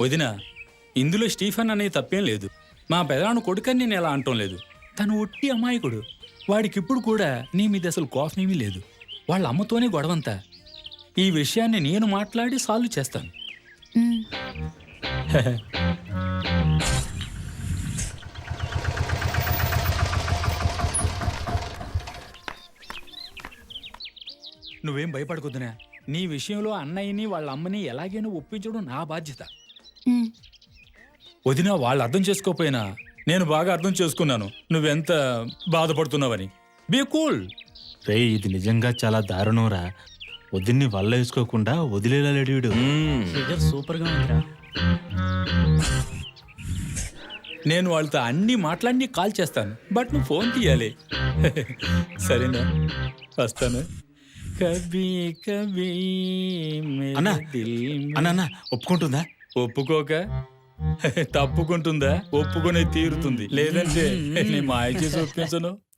వదిన ఇందులో స్టీఫన్ అనే తప్పేం లేదు. మా పెదాను కొడుకని నేను ఎలా అంటం లేదు. తను ఒట్టి అమాయకుడు. వాడికిప్పుడు కూడా నీ మీద అసలు కోపమేమీ లేదు. వాళ్ళ అమ్మతోనే గొడవంతా. ఈ విషయాన్ని నేను మాట్లాడి సాల్వ్ చేస్తాను. నువ్వేం భయపడకొద్దునా. నీ విషయంలో అన్నయ్యని వాళ్ళ అమ్మని ఎలాగైనా ఒప్పించడం నా బాధ్యత. వదిన వాళ్ళు అర్థం చేసుకోకపోయినా నేను బాగా అర్థం చేసుకున్నాను. నువ్వెంత బాధపడుతున్నావని. బీ కూల్ రే ఇది నిజంగా చాలా దారుణంరా. వదిన్ని వల్ల వేసుకోకుండా వదిలేలా లేడు సూపర్గా ఉందిరా. నేను వాళ్ళతో అన్ని మాట్లాడి కాల్ చేస్తాను. బట్ నువ్వు ఫోన్ తీయాలి. సరేనా? వస్తాను. కబీ కబీ మేరే అన్నా, దిల్ మే- అన్న అన్న ఒప్పుకుంటుందా? ఒప్పుకోక? తప్పుకుంటుందా? ఒప్పుకునే తీరుతుంది. లేదంటే నేను మాయ చేసి ఒప్పించను